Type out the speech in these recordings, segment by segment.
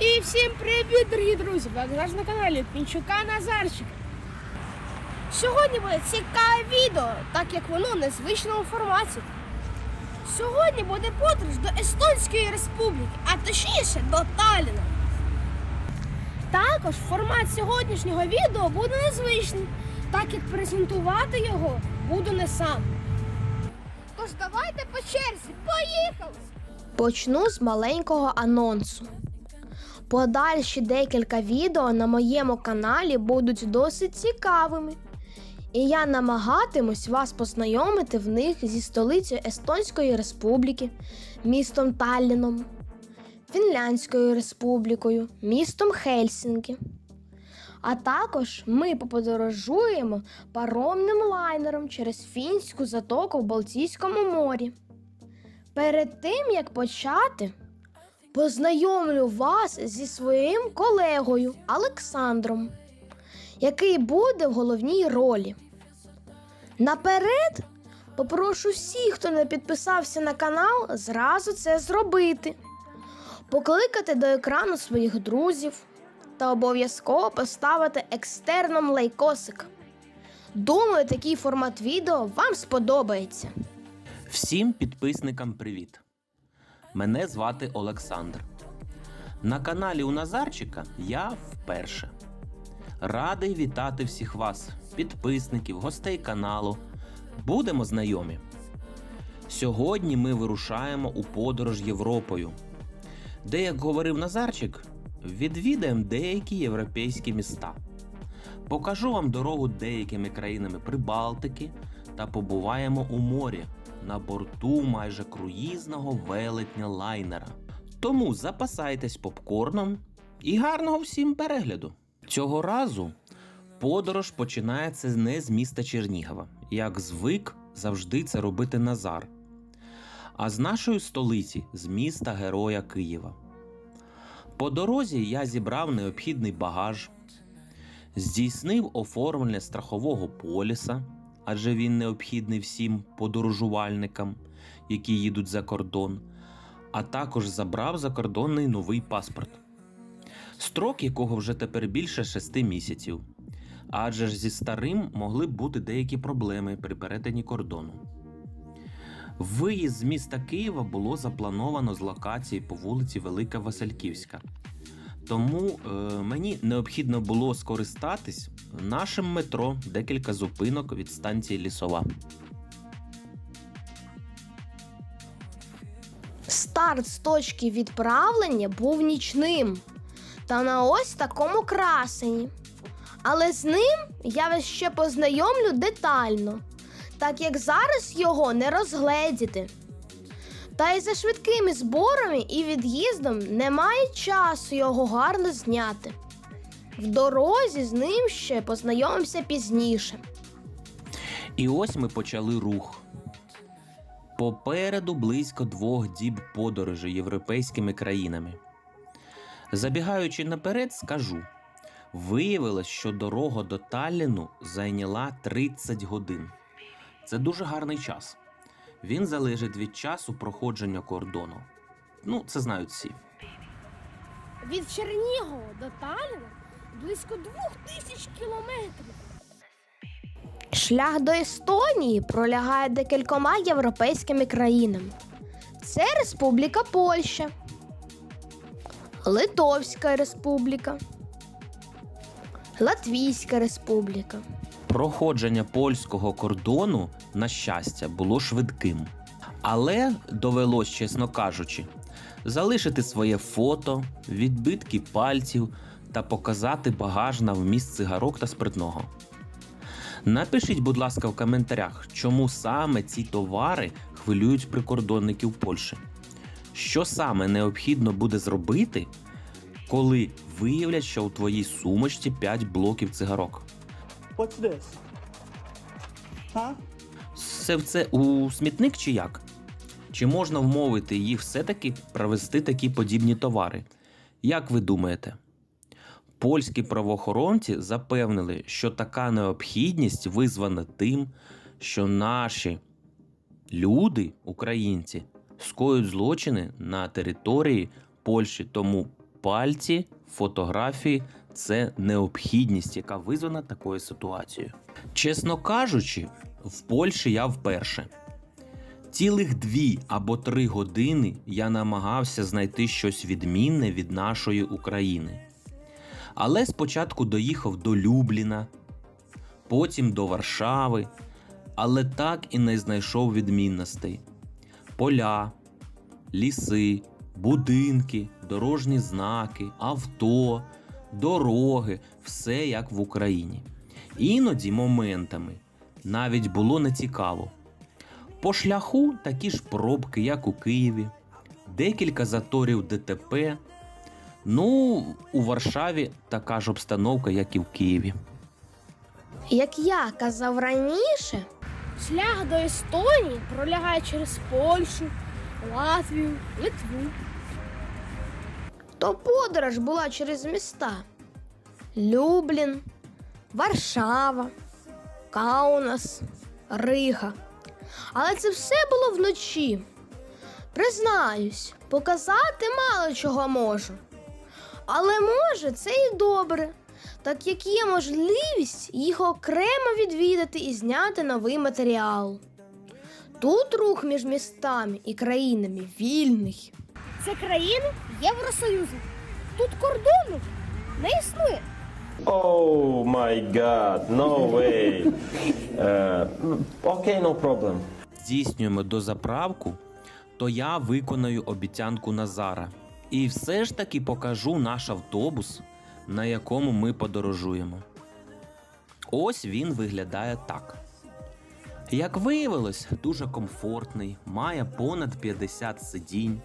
І всім привіт, дорогі друзі! Ви зараз на каналі Пінчука Назарчика. Сьогодні буде цікаве відео, так як воно незвичного форматі. Сьогодні буде подорож до Естонської Республіки, а точніше до Талліна. Також формат сьогоднішнього відео буде незвичний, так як презентувати його буду не сам. Тож давайте по черзі, поїхали! Почну з маленького анонсу. Подальші декілька відео на моєму каналі будуть досить цікавими. І я намагатимусь вас познайомити в них зі столицею Естонської Республіки, містом Талліном, Фінляндською Республікою, містом Хельсінкі. А також ми поподорожуємо паромним лайнером через фінську затоку в Балтійському морі. Перед тим як почати, познайомлю вас зі своїм колегою Олександром, який буде в головній ролі. Наперед попрошу всіх, хто не підписався на канал, зразу це зробити, покликати до екрану своїх друзів та обов'язково поставити екстерном лайкосик. Думаю, такий формат відео вам сподобається. Всім підписникам привіт! Мене звати Олександр. На каналі у Назарчика я вперше. Радий вітати всіх вас, підписників, гостей каналу. Будемо знайомі. Сьогодні ми вирушаємо у подорож Європою, де, як говорив Назарчик, відвідаємо деякі європейські міста. Покажу вам дорогу деякими країнами Прибалтики та побуваємо у морі на борту майже круїзного велетня лайнера. Тому запасайтесь попкорном і гарного всім перегляду. Цього разу подорож починається не з міста Чернігова, як звик завжди це робити Назар, а з нашої столиці, з міста Героя Києва. По дорозі я зібрав необхідний багаж, здійснив оформлення страхового поліса, адже він необхідний всім подорожувальникам, які їдуть за кордон, а також забрав закордонний новий паспорт, строк якого вже тепер більше шести місяців. Адже ж зі старим могли б бути деякі проблеми при перетині кордону. Виїзд з міста Києва було заплановано з локації по вулиці Велика Васильківська. Тому е, мені необхідно було скористатись нашим метро декілька зупинок від станції Лісова. Старт з точки відправлення був нічним та на ось такому красені. Але з ним я вас ще познайомлю детально, так як зараз його не розгледіти. Та й за швидкими зборами і від'їздом немає часу його гарно зняти. В дорозі з ним ще познайомимося пізніше. І ось ми почали рух. Попереду близько двох діб подорожі європейськими країнами. Забігаючи наперед, скажу: виявилось, що дорога до Талліну зайняла 30 годин. Це дуже гарний час. Він залежить від часу проходження кордону. Ну, це знають всі. Від Чернігова до Талліна близько двох тисяч кілометрів. Шлях до Естонії пролягає декількома європейськими країнами. Це Республіка Польща, Литовська Республіка, Латвійська Республіка. Проходження польського кордону, на щастя, було швидким. Але довелось, чесно кажучи, залишити своє фото, відбитки пальців та показати багаж на вміст цигарок та спиртного. Напишіть, будь ласка, в коментарях, чому саме ці товари хвилюють прикордонників Польщі. Що саме необхідно буде зробити, коли виявлять, що у твоїй сумочці 5 блоків цигарок? What's this? Huh? Це це у смітник чи як? Чи можна вмовити їх все-таки провести такі подібні товари? Як ви думаєте? Польські правоохоронці запевнили, що така необхідність визвана тим, що наші люди, українці, скоюють злочини на території Польщі. Тому пальці, фотографії це необхідність, яка визвана такою ситуацією. Чесно кажучи, в Польщі я вперше. Цілих дві або три години я намагався знайти щось відмінне від нашої України. Але спочатку доїхав до Любліна, потім до Варшави, але так і не знайшов відмінностей: поля, ліси, будинки, дорожні знаки, авто, дороги все як в Україні. Іноді моментами навіть було нецікаво. По шляху такі ж пробки, як у Києві, декілька заторів ДТП. Ну, у Варшаві така ж обстановка, як і в Києві. Як я казав раніше, шлях до Естонії пролягає через Польщу, Латвію, Литву. То подорож була через міста Люблін, Варшава, Каунас, Рига. Але це все було вночі. Признаюсь, показати мало чого можу. Але може це і добре, так як є можливість їх окремо відвідати і зняти новий матеріал. Тут рух між містами і країнами вільний. Це країни Євросоюзу. Тут кордону не існує. Oh my god, no way. Uh, okay, no problem. Здійснюємо дозаправку, то я виконаю обіцянку Назара. І все ж таки покажу наш автобус, на якому ми подорожуємо. Ось він виглядає так. Як виявилось, дуже комфортний, має понад 50 сидінь,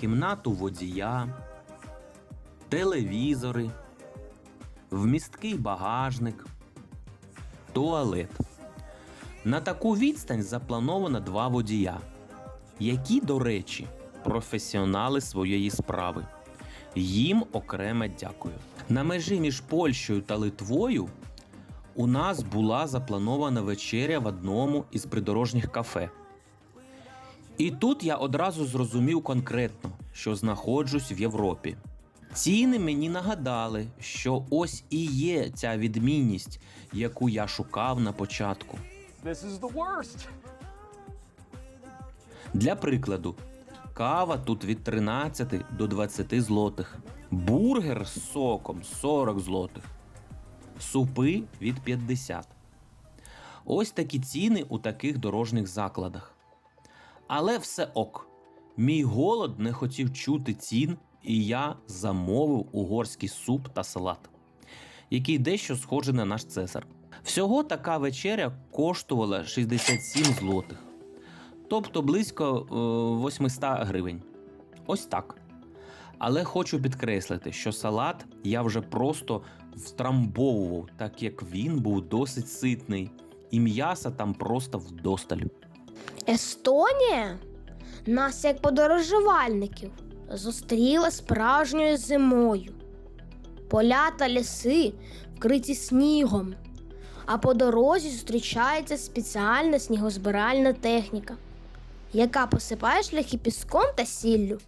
кімнату водія, телевізори, вмісткий багажник, туалет. На таку відстань заплановано два водія, які, до речі, професіонали своєї справи. Їм окреме дякую. На межі між Польщею та Литвою у нас була запланована вечеря в одному із придорожніх кафе. І тут я одразу зрозумів конкретно, що знаходжусь в Європі. Ціни мені нагадали, що ось і є ця відмінність, яку я шукав на початку. This is the worst. Для прикладу, кава тут від 13 до 20 злотих, бургер з соком 40 злотих, супи від 50. Ось такі ціни у таких дорожніх закладах. Але все ок. Мій голод не хотів чути цін, і я замовив угорський суп та салат, який дещо схожий на наш цесар. Всього така вечеря коштувала 67 злотих тобто близько е, 800 гривень. Ось так. Але хочу підкреслити, що салат я вже просто втрамбовував, так як він був досить ситний, і м'яса там просто вдосталь. Естонія нас, як подорожувальників, зустріла справжньою зимою. Поля та ліси вкриті снігом, а по дорозі зустрічається спеціальна снігозбиральна техніка, яка посипає шляхи піском та сіллю.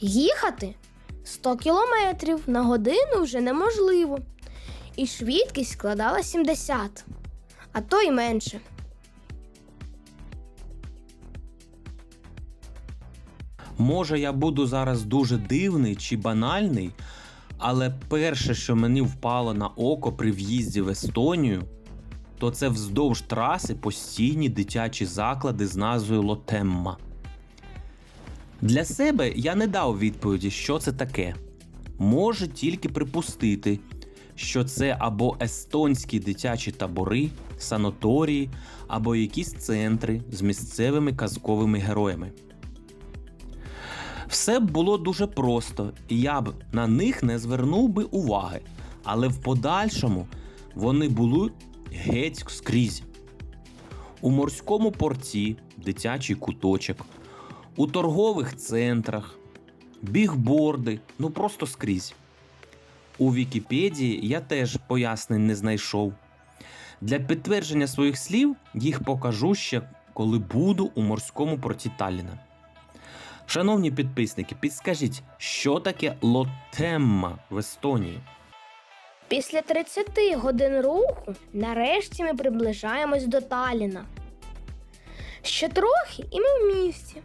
Їхати 100 кілометрів на годину вже неможливо, і швидкість складала 70, а то й менше. Може, я буду зараз дуже дивний чи банальний, але перше, що мені впало на око при в'їзді в Естонію, то це вздовж траси постійні дитячі заклади з назвою Лотемма. Для себе я не дав відповіді, що це таке. Можу тільки припустити, що це або естонські дитячі табори, санаторії, або якісь центри з місцевими казковими героями. Все б було дуже просто, і я б на них не звернув би уваги, але в подальшому вони були геть скрізь. У морському порті дитячий куточок, у торгових центрах, бігборди, ну просто скрізь. У Вікіпедії я теж пояснень не знайшов. Для підтвердження своїх слів їх покажу ще, коли буду у морському порті Талліна. Шановні підписники, підскажіть, що таке лотемма в Естонії? Після 30 годин руху нарешті ми приближаємось до Таліна. Ще трохи і ми в місті.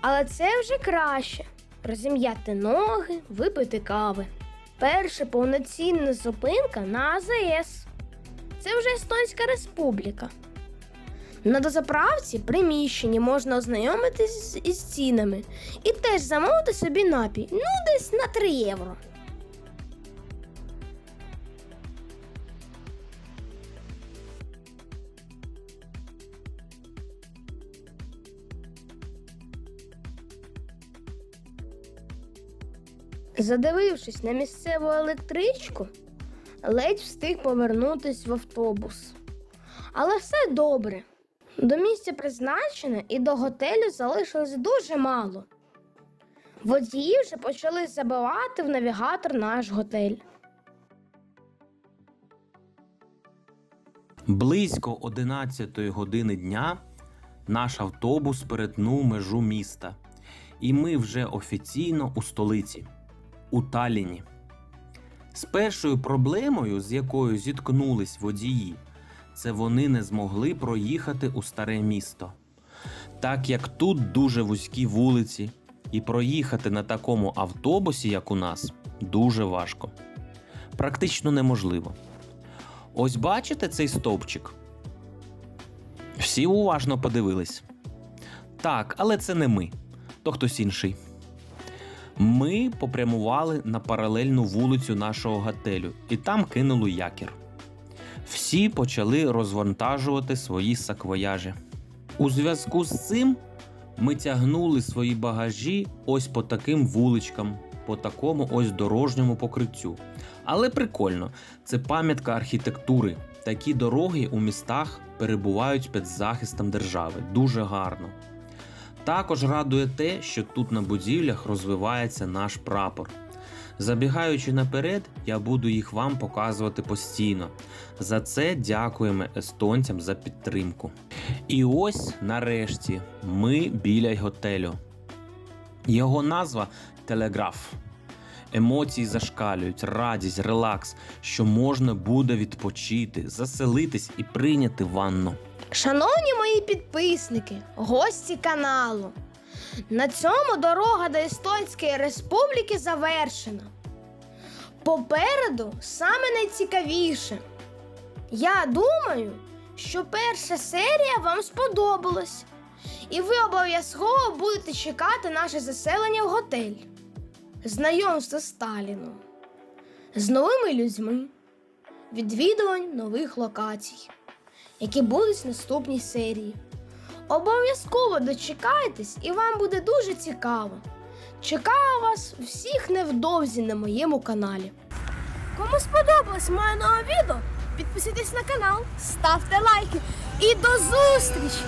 Але це вже краще розім'яти ноги, випити кави. Перша повноцінна зупинка на АЗС. Це вже Естонська Республіка. На дозаправці приміщенні можна ознайомитись із цінами і теж замовити собі напій, ну десь на 3 євро. Задивившись на місцеву електричку, ледь встиг повернутись в автобус. Але все добре. До місця призначення і до готелю залишилось дуже мало. Водії вже почали забивати в навігатор наш готель. Близько 11 години дня наш автобус перетнув межу міста, і ми вже офіційно у столиці у Талліні. З першою проблемою, з якою зіткнулись водії, це вони не змогли проїхати у старе місто. Так як тут дуже вузькі вулиці, і проїхати на такому автобусі, як у нас, дуже важко. Практично неможливо. Ось бачите цей стовпчик? Всі уважно подивились. Так, але це не ми, то хтось інший. Ми попрямували на паралельну вулицю нашого готелю і там кинули якір. Всі почали розвантажувати свої саквояжі. У зв'язку з цим ми тягнули свої багажі ось по таким вуличкам, по такому ось дорожньому покриттю. Але прикольно, це пам'ятка архітектури. Такі дороги у містах перебувають під захистом держави. Дуже гарно. Також радує те, що тут на будівлях розвивається наш прапор. Забігаючи наперед, я буду їх вам показувати постійно. За це дякуємо естонцям за підтримку. І ось нарешті ми біля готелю. Його назва Телеграф. Емоції зашкалюють, радість, релакс, що можна буде відпочити, заселитись і прийняти ванну. Шановні мої підписники, гості каналу. На цьому дорога до Естонської Республіки завершена. Попереду саме найцікавіше. Я думаю, що перша серія вам сподобалась, і ви обов'язково будете чекати наше заселення в готель, знайомство з Сталіном, з новими людьми, відвідувань нових локацій які будуть в наступній серії. Обов'язково дочекайтесь, і вам буде дуже цікаво. Чекаю вас всіх невдовзі на моєму каналі. Кому сподобалось моє нове відео, підписуйтесь на канал, ставте лайки і до зустрічі!